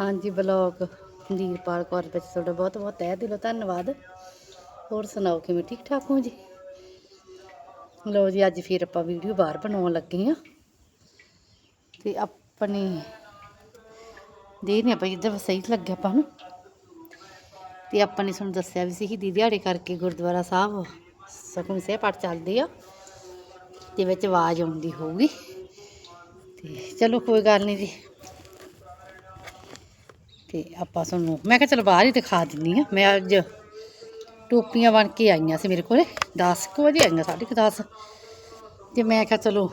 ਹਾਂਜੀ ਬਲੌਗ ਵੀਰਪਾਲ ਕੌਰ ਵਿੱਚ ਤੁਹਾਡਾ ਬਹੁਤ ਬਹੁਤ ਤਹਿ ਦਿਲੋਂ ਧੰਨਵਾਦ। ਹੋਰ ਸੁਣਾਓ, ਕਿਵੇਂ ਠੀਕ ਠਾਕ ਹੋ ਜੀ? ਲੋ ਜੀ, ਅੱਜ ਫਿਰ ਆਪਾਂ ਵੀਡੀਓ ਬਾਹਰ ਬਣਾਉਣ ਲੱਗੇ ਆ ਤੇ ਆਪਣੀ ਦੇ ਨੇ ਆਪਾਂ ਜਿੱਦਾਂ ਸਹੀ ਲੱਗਿਆ ਆਪਾਂ ਨੂੰ। ਤੇ ਆਪਾਂ ਨੇ ਤੁਹਾਨੂੰ ਦੱਸਿਆ ਵੀ ਸੀ ਕਿ ਦਿਹਾੜੇ ਕਰਕੇ ਗੁਰਦੁਆਰਾ ਸਾਹਿਬ ਸੁਖਮਨੀ ਸੇ ਪਾਠ ਚੱਲਦੇ ਆ, ਤੇ ਵਿੱਚ ਆਵਾਜ਼ ਆਉਂਦੀ ਹੋਊਗੀ। ਤੇ ਚਲੋ ਕੋਈ ਗੱਲ ਨਹੀਂ ਜੀ। ਤੇ ਆਪਾਂ ਤੁਹਾਨੂੰ, ਮੈਂ ਕਿਹਾ ਚਲ ਬਾਹਰ ਹੀ ਦਿਖਾ ਦਿੰਨੀ ਆ। ਮੈਂ ਅੱਜ ਟੋਪੀਆਂ ਬਣ ਕੇ ਆਈਆਂ ਸੀ ਮੇਰੇ ਕੋਲੇ। 10 ਕੁ ਵਜੇ ਆਈਆਂ, ਸਾਢੇ ਕੁ 10 ਤੇ ਮੈਂ ਕਿਹਾ ਚਲੋ,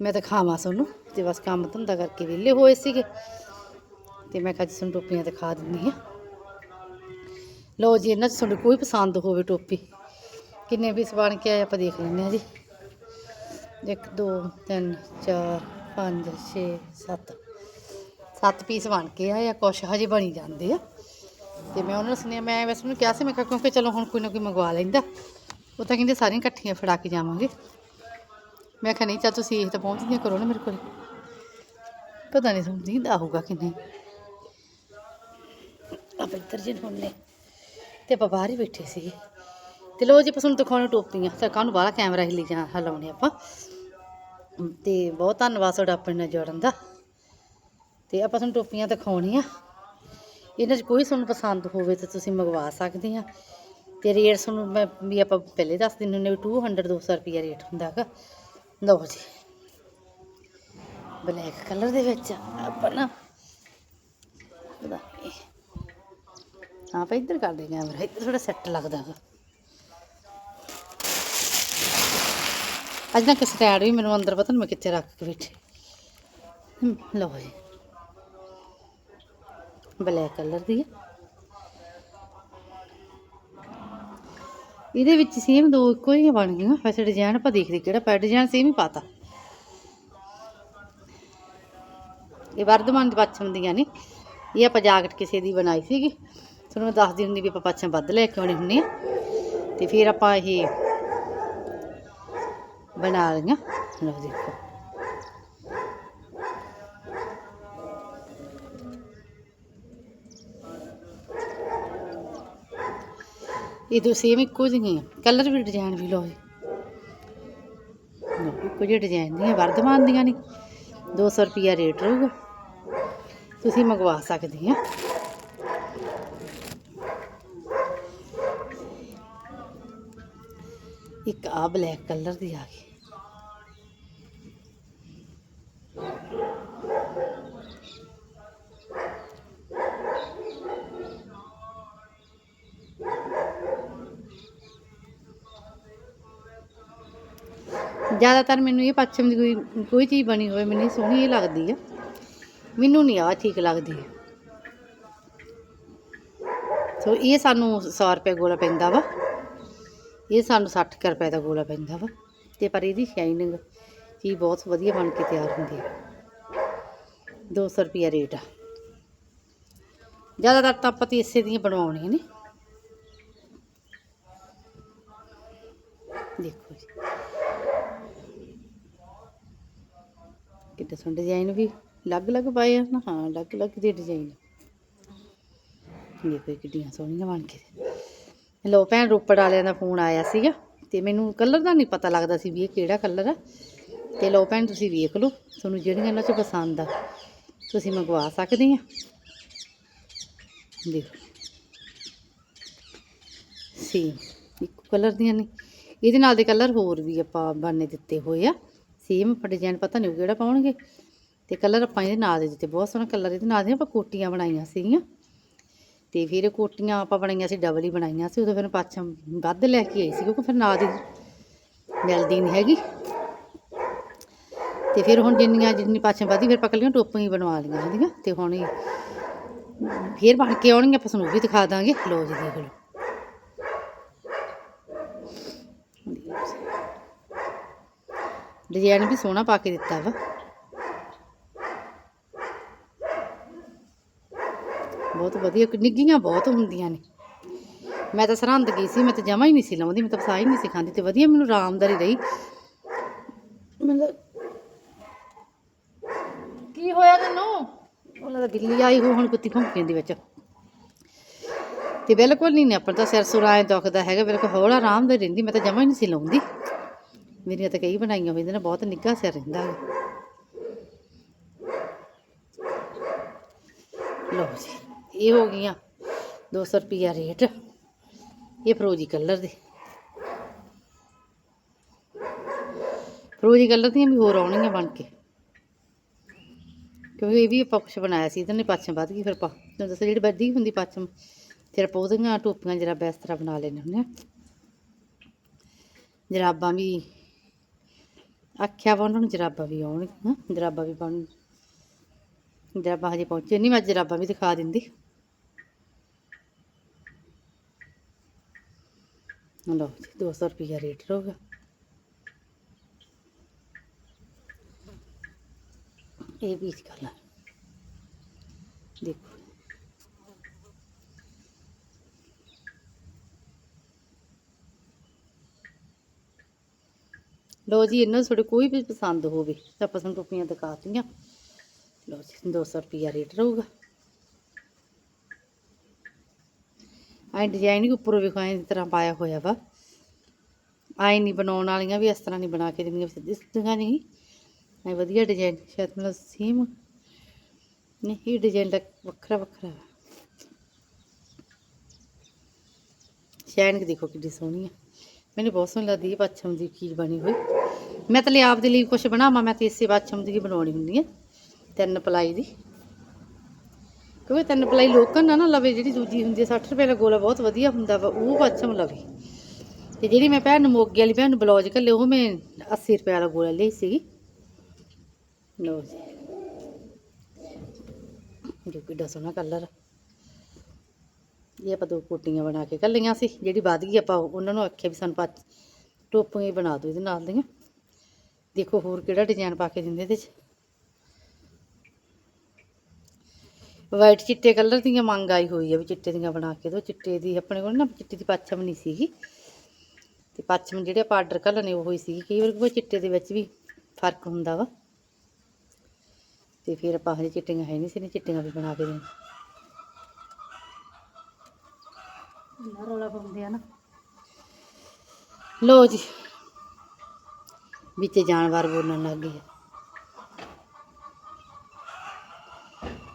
ਮੈਂ ਦਿਖਾਵਾਂ ਤੁਹਾਨੂੰ। ਤੇ ਬਸ ਕੰਮ ਧੰਦਾ ਕਰਕੇ ਵਿਹਲੇ ਹੋਏ ਸੀਗੇ। ਤੇ ਮੈਂ ਕਿਹਾ ਜੀ ਤੁਹਾਨੂੰ ਟੋਪੀਆਂ ਦਿਖਾ ਦਿੰਨੀ ਆ। ਲਓ ਜੀ, ਇਹਨਾਂ 'ਚ ਤੁਹਾਨੂੰ ਕੋਈ ਪਸੰਦ ਹੋਵੇ ਟੋਪੀ। ਕਿੰਨੇ ਪੀਸ ਬਣ ਕੇ ਆਏ, ਆਪਾਂ ਦੇਖ ਲੈਂਦੇ ਆ ਜੀ। 1 2 3 4 5 6 7 ਸੱਤ ਪੀਸ ਬਣ ਕੇ ਆਏ ਆ ਕੁਛ, ਹਜੇ ਬਣੀ ਜਾਂਦੇ ਆ। ਤੇ ਮੈਂ ਉਹਨਾਂ ਨੂੰ ਸੁਣਿਆ, ਮੈਂ ਵੈਸੇ ਉਹਨੂੰ ਕਿਹਾ ਸੀ, ਮੈਂ ਕਿਹਾ ਕਿਉਂਕਿ ਚਲੋ ਹੁਣ ਕੋਈ ਨਾ ਕੋਈ ਮੰਗਵਾ ਲੈਂਦਾ। ਉਹ ਤਾਂ ਕਹਿੰਦੇ ਸਾਰੀਆਂ ਇਕੱਠੀਆਂ ਫੜਾ ਕੇ ਜਾਵਾਂਗੇ। ਮੈਂ ਕਿਹਾ, ਨਹੀਂ ਚੱਲ ਤੁਸੀਂ ਇਹ ਤਾਂ ਪਹੁੰਚਦੀਆਂ ਕਰੋ ਨਾ ਮੇਰੇ ਕੋਲ। ਪਤਾ ਨਹੀਂ ਤੁਹਾਨੂੰ ਦੀਂਦਾ ਹੋਊਗਾ ਕਿ ਨਹੀਂ। ਆਪਾਂ ਇੱਧਰ ਜੇ ਹੁੰਨੇ ਤੇ ਆਪਾਂ ਬਾਹਰ ਹੀ ਬੈਠੇ ਸੀਗੇ। ਤੇ ਲੋ ਜੀ ਪਸੰਦ ਦਿਖਾਉਣ ਟੋਪੀਆਂ। ਸਰਕਾਰ ਨੂੰ ਬਾਹਲਾ ਕੈਮਰਾ ਹਿੱਲੀ ਜਾ ਹਲਾਉਣੇ ਆਪਾਂ। ਤੇ ਬਹੁਤ ਧੰਨਵਾਦ ਤੁਹਾਡਾ ਆਪਣੇ ਨਾਲ ਜੁੜਨ ਦਾ। ਤੇ ਆਪਾਂ ਤੁਹਾਨੂੰ ਟੋਪੀਆਂ ਦਿਖਾਉਣੀਆਂ। ਇਹਨਾਂ 'ਚ ਕੋਈ ਤੁਹਾਨੂੰ ਪਸੰਦ ਹੋਵੇ ਤਾਂ ਤੁਸੀਂ ਮੰਗਵਾ ਸਕਦੇ ਆ। ਤੇ ਰੇਟ ਤੁਹਾਨੂੰ ਮੈਂ ਵੀ ਆਪਾਂ ਪਹਿਲੇ ਦੱਸ ਦਿੰਦੇ ਹੁੰਦੇ ਵੀ 200 200 ਰੁਪਿਆ ਰੇਟ ਹੁੰਦਾ ਹੈਗਾ। ਲਓ ਜੀ। ਬਲੈਕ ਕਲਰ ਦੇ ਵਿੱਚ ਆਪਾਂ ਨਾ ਉਹਦਾ ਹਾਂ ਆਪਾਂ ਇੱਧਰ ਕਰਦੇ ਕੈਮਰਾ ਇੱਧਰ ਥੋੜਾ ਸੈੱਟ ਲੱਗਦਾ ਹੈਗਾ। ਅੱਜ ਨਾ ਕਿ ਸਟੈਂਡ ਵੀ ਮੈਨੂੰ ਅੰਦਰ ਪਤਾ ਨਹੀਂ ਮੈਂ ਕਿੱਥੇ ਰੱਖ ਕੇ ਬੈਠੀ। ਲਓ ਜੀ। ਬਲੈਕ ਕਲਰ ਦੀ ਹੈ ਇਹਦੇ ਵਿੱਚ ਸੇਮ ਦੋ ਇੱਕੋ ਜਿਹੀਆਂ ਬਣ ਗਈਆਂ। ਵੈਸੇ ਡਿਜ਼ਾਈਨ ਆਪਾਂ ਦੇਖਦੇ ਕਿਹੜਾ ਪੈ ਡਿਜ਼ਾਈਨ ਸੇਮ ਹੀ ਪਾਤਾ। ਇਹ ਵਰਧਮਾਨ ਦੇ ਪੱਛਮ ਦੀਆਂ ਨੇ। ਇਹ ਆਪਾਂ ਜਾਕਟ ਕਿਸੇ ਦੀ ਬਣਾਈ ਸੀਗੀ। ਤੁਹਾਨੂੰ ਮੈਂ ਦੱਸਦੀ ਹੁੰਦੀ ਵੀ ਆਪਾਂ ਪੱਛਮ ਵੱਧ ਲੈ ਕੇ ਆਉਣੇ ਹੁੰਦੇ ਆ। ਤੇ ਫਿਰ ਆਪਾਂ ਇਹ ਬਣਾ ਲਈਆਂ। ਲਓ ਦੇਖੋ। ਇਹ ਦੋ ਸੇਮ ਇੱਕੋ ਜਿਹੀਆਂ ਕਲਰ ਵੀ ਡਿਜ਼ਾਈਨ ਵੀ ਲਓ ਜੀ। ਲਓ, ਇੱਕੋ ਜਿਹੇ ਡਿਜ਼ਾਈਨ ਦੀਆਂ ਵਰਧਮਾਨ ਦੀਆਂ ਨੇ। 200 ਰੁਪਿਆ ਰੇਟ ਰਹੂਗਾ। ਤੁਸੀਂ ਮੰਗਵਾ ਸਕਦੇ ਆ। ਇੱਕ ਆ ਬਲੈਕ ਕਲਰ ਦੀ ਆ ਗਈ। ਜ਼ਿਆਦਾਤਰ ਮੈਨੂੰ ਇਹ ਪੱਛਮ ਦੀ ਕੋਈ ਕੋਈ ਚੀਜ਼ ਬਣੀ ਹੋਵੇ, ਮੈਨੂੰ ਸੋਹਣੀ ਇਹ ਲੱਗਦੀ ਆ। ਮੈਨੂੰ ਨਹੀਂ ਆ ਠੀਕ ਲੱਗਦੀ। ਸੋ ਇਹ ਸਾਨੂੰ 100 ਰੁਪਏ ਗੋਲਾ ਪੈਂਦਾ ਵਾ। ਇਹ ਸਾਨੂੰ 60 ਕੁ ਰੁਪਏ ਦਾ ਗੋਲਾ ਪੈਂਦਾ ਵਾ। ਤੇ ਪਰ ਇਹਦੀ ਸ਼ਾਈਨਿੰਗ ਚੀਜ਼ ਬਹੁਤ ਵਧੀਆ ਬਣ ਕੇ ਤਿਆਰ ਹੁੰਦੀ ਹੈ 200 ਰੁਪਿਆ ਰੇਟ ਆ। ਜ਼ਿਆਦਾਤਰ ਤਾਂ ਆਪਾਂ ਤੇ ਇਸੇ ਦੀਆਂ ਬਣਵਾਉਣੀਆਂ ਨੇ ਦੇਖੋ ਜੀ ਕਿਤੇ ਸੁਣ ਡਿਜ਼ਾਈਨ ਵੀ ਅਲੱਗ-ਅਲੱਗ ਪਾਏ ਆ ਨਾ, ਹਾਂ, ਅਲੱਗ-ਅਲੱਗ ਦੇ ਡਿਜ਼ਾਈਨ ਦੇਖੋ ਇਹ ਕਿੱਡੀਆਂ ਸੋਹਣੀਆਂ ਬਣ ਕੇ ਲੋ ਭੈਣ, ਰੋਪੜ ਵਾਲਿਆਂ ਦਾ ਫੋਨ ਆਇਆ ਸੀਗਾ ਤੇ ਮੈਨੂੰ ਕਲਰ ਦਾ ਨਹੀਂ ਪਤਾ ਲੱਗਦਾ ਸੀ ਵੀ ਇਹ ਕਿਹੜਾ ਕਲਰ ਆ। ਤੇ ਲੋ ਭੈਣ, ਤੁਸੀਂ ਵੇਖ ਲਓ, ਤੁਹਾਨੂੰ ਜਿਹੜੀਆਂ ਇਹਨਾਂ 'ਚ ਪਸੰਦ ਆ, ਤੁਸੀਂ ਮੰਗਵਾ ਸਕਦੇ ਆ। ਦੇਖੋ। ਸੀ ਇੱਕੋ ਕਲਰ ਦੀਆਂ ਨੇ। ਇਹਦੇ ਨਾਲ ਦੇ ਕਲਰ ਹੋਰ ਵੀ ਆਪਾਂ ਬਾਨੇ ਦਿੱਤੇ ਹੋਏ ਆ। ਸੇਮ ਡਿਜ਼ਾਈਨ ਪਤਾ ਨਹੀਂ ਉਹ ਕਿਹੜਾ ਪਾਉਣਗੇ। ਤੇ ਕਲਰ ਆਪਾਂ ਇਹਦੇ ਨਾਲ ਦੇ ਦਿੱਤੇ, ਬਹੁਤ ਸੋਹਣਾ ਕਲਰ ਇਹਦੇ ਨਾਲ ਦੇ ਆਪਾਂ ਕੋਟੀਆਂ ਬਣਾਈਆਂ ਸੀਗੀਆਂ। ਤੇ ਫਿਰ ਕੋਟੀਆਂ ਆਪਾਂ ਬਣਾਈਆਂ ਸੀ, ਡਬਲ ਹੀ ਬਣਾਈਆਂ ਸੀ, ਉਦੋਂ ਫਿਰ ਪਾਛਮ ਵੱਧ ਲੈ ਕੇ ਆਈ ਸੀ, ਕਿਉਂਕਿ ਫਿਰ ਨਾਲ ਦੀ ਮਿਲਦੀ ਨਹੀਂ ਹੈਗੀ। ਤੇ ਫਿਰ ਹੁਣ ਜਿੰਨੀਆਂ ਜਿੰਨੀ ਪਾਛਮ ਵਧੀ, ਫਿਰ ਪਕਲੀਆਂ ਟੋਪੀਆਂ ਹੀ ਬਣਵਾ ਲਈਆਂ ਇਹਦੀਆਂ ਤੇ ਹੁਣ ਫਿਰ ਬਣ ਕੇ ਆਉਣਗੀਆਂ, ਆਪਾਂ ਤੁਹਾਨੂੰ ਉਹ ਵੀ ਦਿਖਾ ਦਾਂਗੇ। ਲੋ ਜੀ ਦੇਖ ਲਓ। ਡਿਜ਼ਾਈਨ ਵੀ ਸੋਹਣਾ ਪਾ ਕੇ ਦਿੱਤਾ ਵਾ। ਬਹੁਤ ਵਧੀਆ ਨਿੱਗੀਆਂ ਬਹੁਤ ਹੁੰਦੀਆਂ ਨੇ। ਮੈਂ ਤਾਂ ਸਰਹੰਦ ਗਈ ਸੀ, ਮੈਂ ਤਾਂ ਜਮਾ ਹੀ ਨਹੀਂ ਸੀ ਲਾਉਂਦੀ, ਮੈਂ ਤਾਂ ਫਸਾਈ ਨਹੀਂ ਸੀ ਖਾਂਦੀ ਤੇ ਵਧੀਆ ਮੈਨੂੰ ਆਰਾਮਦਾਰੀ ਰਹੀ। ਮਤਲਬ ਕੀ ਹੋਇਆ ਤੈਨੂੰ? ਉਹਨਾਂ ਦਾ ਬਿੱਲੀ ਆਈ ਹੋ ਹੁਣ ਕੁੱਤੀ ਭੌਂਕਣ ਦੇ ਵਿੱਚ। ਤੇ ਬਿਲਕੁਲ ਨਹੀਂ ਨੇ ਆਪਣਾ ਤਾਂ ਸਿਰ ਸੁਰ ਐਂ ਦੁਖਦਾ ਹੈਗਾ, ਬਿਲਕੁਲ ਹੌਲਾ ਆਰਾਮਦਾਰੀ ਰਹਿੰਦੀ, ਮੈਂ ਤਾਂ ਜਮਾ ਹੀ ਨਹੀਂ ਸੀ ਲਾਉਂਦੀ। ਮੇਰੀਆਂ ਤਾਂ ਕਈ ਬਣਾਈਆਂ ਹੋਈਆਂ ਨੇ, ਬਹੁਤ ਨਿੱਘਾ ਸਿਰ ਰਹਿੰਦਾ ਹੈਗਾ ਲਓ ਜੀ, ਇਹ ਹੋ ਗਈਆਂ 200 ਰੁਪਿਆ ਰੇਟ। ਇਹ ਫਰੋਜੀ ਕਲਰ ਦੇ। ਫਰੋਜੀ ਕਲਰ ਦੀਆਂ ਵੀ ਹੋਰ ਆਉਣਗੀਆਂ ਬਣ ਕੇ। ਕਿਉਂਕਿ ਇਹ ਵੀ ਆਪਾਂ ਕੁਛ ਬਣਾਇਆ ਸੀ, ਇਹਦੇ ਨੇ ਪੱਛਮ ਵੱਧ ਗਈ ਫਿਰ ਆਪਾਂ ਤੁਹਾਨੂੰ ਦੱਸਿਆ ਜਿਹੜੀ ਵੱਧੀ ਹੁੰਦੀ ਪੱਛਮ, ਫਿਰ ਆਪਾਂ ਉਹਦੀਆਂ ਟੋਪੀਆਂ ਜਰਾ ਇਸ ਤਰ੍ਹਾਂ ਬਣਾ ਲੈਣੇ ਹੁੰਦੇ ਆ। ਜਰਾਬਾਂ ਵੀ ਆਖਿਆ ਵਾ ਉਹਨਾਂ ਨੂੰ ਜਰਾਬਾਂ ਵੀ ਆਉਣਗੀਆਂ ਜਰਾਬਾਂ ਵੀ ਪਾਉਣ। ਜਰਾਬਾਂ ਹਜੇ ਪਹੁੰਚੇ ਨਹੀਂ ਮੈਂ ਜਰਾਬਾਂ ਵੀ ਦਿਖਾ ਦਿੰਦੀ। ਲਓ ਜੀ 200 ਰੁਪਿਆ ਰੇਟ ਰਹੂਗਾ ਇਹ ਵੀ ਕਲਰ ਦੇਖੋ। ਲਓ ਜੀ, ਇਹਨਾਂ 'ਚ ਤੁਹਾਡੇ ਕੋਈ ਵੀ ਪਸੰਦ ਹੋਵੇ ਤਾਂ ਪਸੰਦ ਟੋਪੀਆਂ ਦਿਖਾਤੀਆਂ ਲਓ ਜੀ 200 ਰੁਪਿਆ ਰੇਟ ਰਹੂਗਾ। ਆਈ ਡਿਜ਼ਾਈਨ ਵੀ ਉੱਪਰੋਂ ਵਿਖਾਏ ਇਸ ਤਰ੍ਹਾਂ ਪਾਇਆ ਹੋਇਆ ਵਾ। ਆਈ ਨਹੀਂ ਬਣਾਉਣ ਵਾਲੀਆਂ ਵੀ ਇਸ ਤਰ੍ਹਾਂ ਨਹੀਂ ਬਣਾ ਕੇ ਦਿੰਦੀਆਂ ਸਿੱਧੀ ਸਿੱਧੀਆਂ ਨਹੀਂ। ਐ ਵਧੀਆ ਡਿਜ਼ਾਈਨ ਸ਼ਾਇਦ ਮਤਲਬ ਸੇਮ ਨਹੀਂ, ਇਹ ਡਿਜ਼ਾਈਨ ਦਾ ਵੱਖਰਾ ਵੱਖਰਾ ਵਾ। ਸ਼ੈਨਕ ਦੇਖੋ ਕਿੱਡੀ ਸੋਹਣੀ ਆ। ਮੈਨੂੰ ਬਹੁਤ ਸੋਹਣੀ ਲੱਗਦੀ ਹੈ ਪੱਛਮ ਦੀ ਚੀਜ਼ ਬਣੀ ਹੋਈ। ਮੈਂ ਤਾਂ ਲਈ ਆਪ ਦੇ ਲਈ ਕੁਝ ਬਣਾਵਾਂ, ਮੈਂ ਤੇ ਇਸੇ ਪੱਛਮ ਦੀ ਹੀ ਬਣਾਉਣੀ ਹੁੰਦੀ ਹੈ ਤਿੰਨ ਪਲਾਈ ਦੀ। ਕਿਉਂਕਿ ਤਿੰਨ ਪਲਾਈ ਲੋਕਨ ਨਾ ਨਾ ਲਵੇ, ਜਿਹੜੀ ਦੂਜੀ ਹੁੰਦੀ ਹੈ 60 ਰੁਪਏ ਦਾ ਗੋਲਾ ਬਹੁਤ ਵਧੀਆ ਹੁੰਦਾ ਵਾ, ਉਹ ਪੱਛਮ ਲਵੇ। ਤੇ ਜਿਹੜੀ ਮੈਂ ਭੈਣ ਨੂੰ ਮੋਗੇ ਵਾਲੀ ਭੈਣ ਨੂੰ ਬਲੌਜ ਘੱਲੇ, ਉਹ ਮੈਂ 80 ਰੁਪਏ ਵਾਲਾ ਗੋਲਾ ਲਈ ਸੀਗੀ। ਲਓ ਜੀ। ਜੋ ਕਿੱਡਾ ਸੋਹਣਾ ਕਲਰ ਇਹ ਆਪਾਂ ਦੋ ਕੋਟੀਆਂ ਬਣਾ ਕੇ ਕੱਲੀਆਂ ਸੀ, ਜਿਹੜੀ ਵੱਧ ਗਈ ਆਪਾਂ ਉਹਨਾਂ ਨੂੰ ਆਖਿਆ ਵੀ ਸਾਨੂੰ ਪਾ ਟੋਪੀਆਂ ਹੀ ਬਣਾ ਦਿਓ ਇਹਦੇ ਨਾਲ ਦੀਆਂ। ਦੇਖੋ ਹੋਰ ਕਿਹੜਾ ਡਿਜ਼ਾਈਨ ਪਾ ਕੇ ਦਿੰਦੇ ਇਹਦੇ 'ਚ। ਵਾਈਟ ਚਿੱਟੇ ਕਲਰ ਦੀਆਂ ਮੰਗ ਆਈ ਹੋਈ ਆ ਵੀ ਚਿੱਟੇ ਦੀਆਂ ਬਣਾ ਕੇ ਦਿਓ। ਚਿੱਟੇ ਦੀ ਆਪਣੇ ਕੋਲ ਨਾ ਚਿੱਟੀ ਦੀ ਪਾਛਮ ਨਹੀਂ ਸੀਗੀ। ਤੇ ਪਾਛਮ ਜਿਹੜੇ ਆਪਾਂ ਆਰਡਰ ਕਰ ਲੈਣੇ ਉਹ ਹੀ ਸੀਗੀ। ਕਈ ਵਾਰ ਕੋਈ ਚਿੱਟੇ ਦੇ ਵਿੱਚ ਵੀ ਫ਼ਰਕ ਹੁੰਦਾ ਵਾ। ਤੇ ਫਿਰ ਆਪਾਂ ਹਜੇ ਚਿੱਟੀਆਂ ਹੈ ਨਹੀਂ ਸੀ ਨੇ ਚਿੱਟੀਆਂ ਵੀ ਬਣਾ ਕੇ ਦੇਣ ਇੰਨਾ ਰੌਲਾ ਪਾਉਂਦੇ ਆ ਨਾ। ਲੋ ਜੀ, ਵਿੱਚ ਜਾਨਵਰ ਬੋਲਣ ਲੱਗ ਗਏ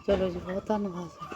ਚਲੋ ਜੀ, ਬਹੁਤ ਧੰਨਵਾਦ।